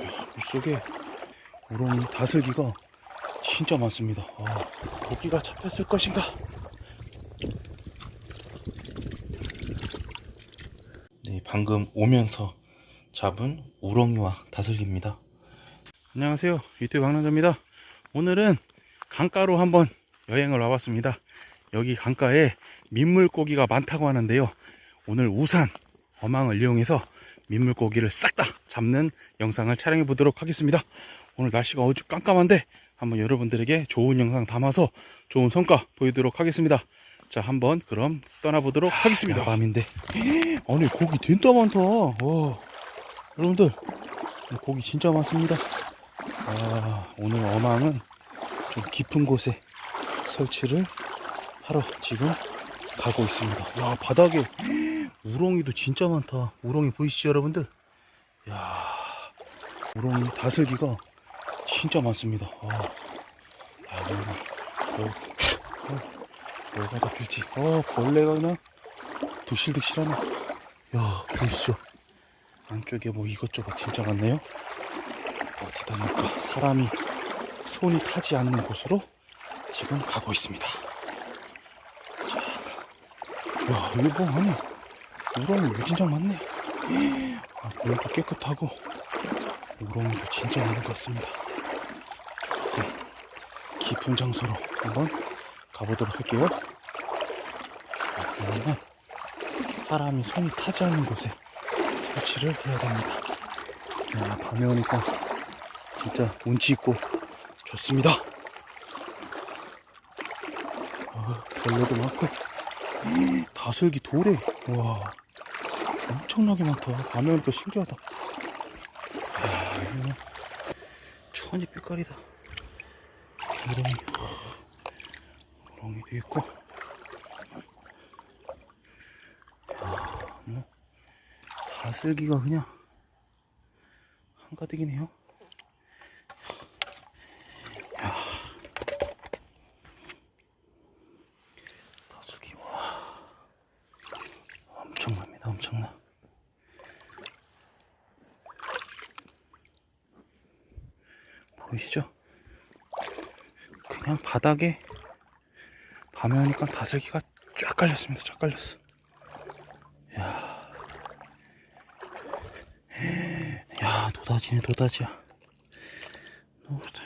물속에 우렁이 다슬기가 진짜 많습니다. 아, 고기가 잡혔을 것인가? 네, 방금 오면서 잡은 우렁이와 다슬기입니다. 안녕하세요. 유튜브 강남자입니다. 오늘은 강가로 한번 여행을 와봤습니다. 여기 강가에 민물고기가 많다고 하는데요. 오늘 우산, 어망을 이용해서 민물고기를 싹 다 잡는 영상을 촬영해 보도록 하겠습니다. 오늘 날씨가 어주 깜깜한데 한번 여러분들에게 좋은 영상 담아서 좋은 성과 보이도록 하겠습니다. 자, 한번 그럼 떠나보도록 하겠습니다. 밤인데. 아니, 고기 된다 많다. 와. 여러분들, 고기 진짜 많습니다. 아, 오늘 어망은 좀 깊은 곳에 설치를 하러 지금 가고 있습니다. 야, 바닥에 우렁이도 진짜 많다. 우렁이 보이시죠, 여러분들? 야, 우렁이 다슬기가 진짜 많습니다. 아, 야, 오늘 뭐, 어, 뭐가 잡힐지. 어, 벌레가 그냥 드실드실하네. 야, 보이시죠? 안쪽에 뭐 이것저것 진짜 많네요. 어디다 놓을까? 사람이 손이 타지 않는 곳으로 지금 가고 있습니다. 자, 야, 이거 뭐, 아니, 우렁이 무진장 많네. 아, 물도 깨끗하고, 우렁이도 진짜 많은 것 같습니다. 조금 깊은 장소로 한번 가보도록 할게요. 자, 그러면 사람이 손이 타지 않는 곳에 설치를 해야 됩니다. 야, 밤에 오니까 진짜 운치 있고 좋습니다. 아, 벌레도 많고 이, 다슬기 돌에 와 엄청나게 많다. 밤에 오니까 신기하다. 야, 이거 천이 빛깔이다. 우렁이 우렁이도 있고 야, 뭐 다슬기가 그냥 한가득이네요. 다슬기 와 엄청나? 보이시죠? 그냥 바닥에 밤에 오니까 다슬기가 쫙 깔렸습니다. 쫙 깔렸어. 야, 야 노다지네 노다지야. 노다.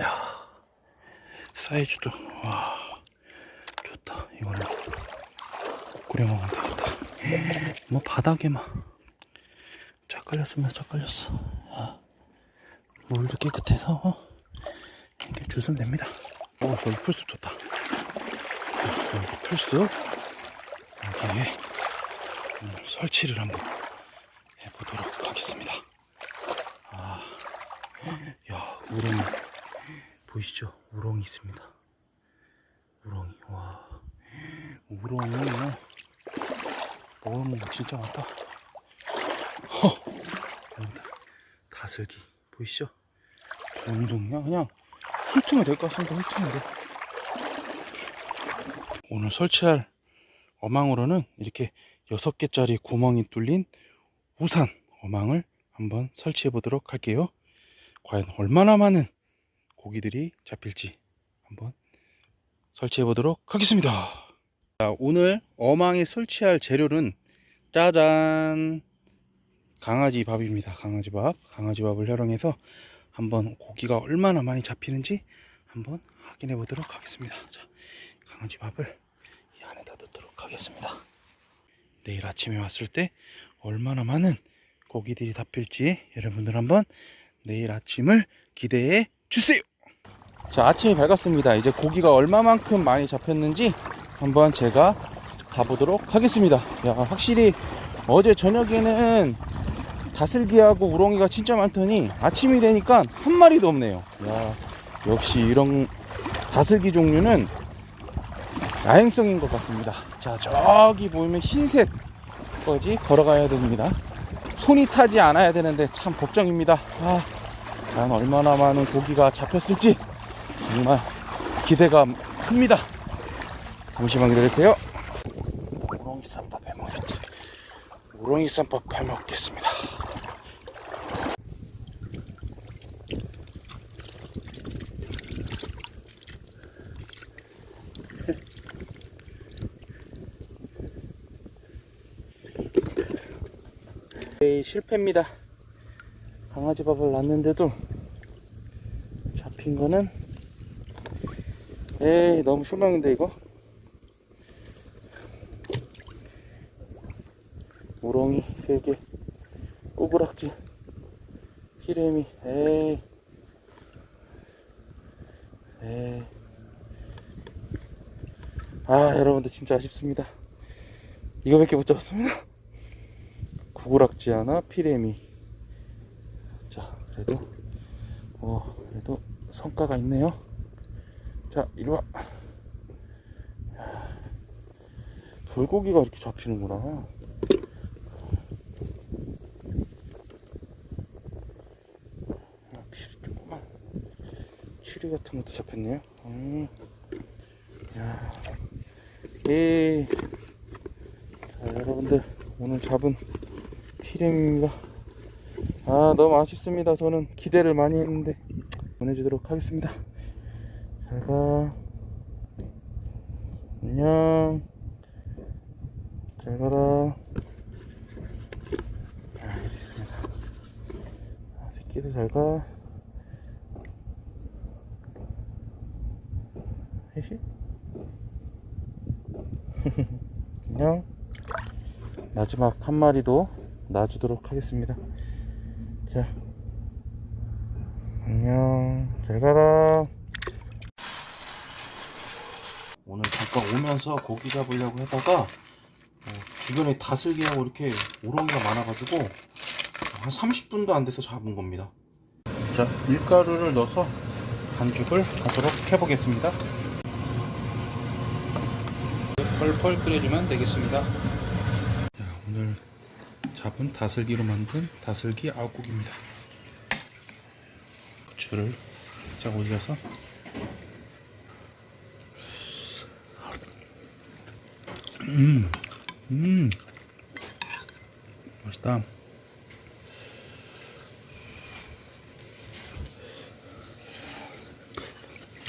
야. 사이즈도 와. 좋다. 국 끓여 되겠다 뭐 바닥에만 쫙 깔렸습니다 쫙 깔렸어. 야, 물도 깨끗해서 어? 이렇게 주스면 됩니다. 오 저기 풀숲 좋다. 자, 여기 풀숲. 여기에 설치를 한번 해보도록 하겠습니다. 아, 야 우렁이. 보이시죠? 우렁이 있습니다. 우렁이. 와 우렁이 거 진짜 많다. 허! 다슬기 보이시죠? 동동이야? 그냥 훑으면 될 것 같습니다. 훑으면 돼. 오늘 설치할 어망으로는 이렇게 여섯 개짜리 구멍이 뚫린 우산 어망을 한번 설치해 보도록 할게요. 과연 얼마나 많은 고기들이 잡힐지 한번 설치해 보도록 하겠습니다. 자, 오늘 어망에 설치할 재료는 짜잔 강아지 밥입니다. 강아지 밥, 강아지 밥을 활용해서 한번 고기가 얼마나 많이 잡히는지 한번 확인해 보도록 하겠습니다. 자, 강아지 밥을 이 안에다 넣도록 하겠습니다. 내일 아침에 왔을 때 얼마나 많은 고기들이 잡힐지 여러분들 한번 내일 아침을 기대해 주세요. 자 아침이 밝았습니다 이제 고기가 얼마만큼 많이 잡혔는지 한번 제가 가보도록 하겠습니다. 야 확실히 어제 저녁에는 다슬기하고 우렁이가 진짜 많더니 아침이 되니까 한 마리도 없네요. 야 역시 이런 다슬기 종류는 야행성인 것 같습니다. 자 저기 보이면 흰색 거지 걸어가야 됩니다. 손이 타지 않아야 되는데 참 걱정입니다. 아, 과연 얼마나 많은 고기가 잡혔을지 정말 기대가 큽니다. 잠시만 기다리세요. 우렁이 쌈밥 해먹겠지. 우렁이 쌈밥 해먹겠습니다. 네, 실패입니다. 강아지 밥을 놨는데도 잡힌 거는 에이 너무 실망인데 이거 우렁이 3개 꼬부락지 히레미. 에이. 에이. 아 여러분들 진짜 아쉽습니다. 이거밖에 못 잡았습니다. 구부락지 하나 피레미. 자 그래도 어 그래도 성과가 있네요. 자 이리와. 야, 돌고기가 이렇게 잡히는구나 아, 피리 조금만 치리 같은 것도 잡혔네요 음. 야. 예. 자, 여러분들 오늘 잡은 피렘입니다. 아 너무 아쉽습니다. 저는 기대를 많이 했는데 보내주도록 하겠습니다. 잘가. 안녕. 잘 가라. 아, 알겠습니다. 아, 새끼들 잘 가. 안녕. 마지막 한 마리도 놔주도록 하겠습니다. 자, 안녕. 잘 가라. 오늘 잠깐 오면서 고기 잡으려고 하다가 어, 주변에 다슬기하고 이렇게 우렁이가 많아가지고 한 30분도 안 돼서 잡은 겁니다. 자, 밀가루를 넣어서 반죽을 하도록 해보겠습니다. 펄펄 끓여주면 되겠습니다. 자, 오늘 잡은 다슬기로 만든 다슬기 아욱국입니다. 고추를 쫙 올려서 음, 음, 맛있다.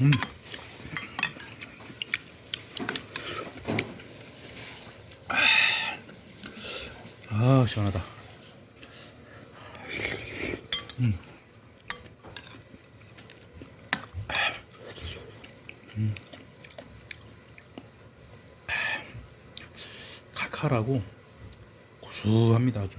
음. 아 시원하다 음. 음. 칼칼하고 구수합니다 아주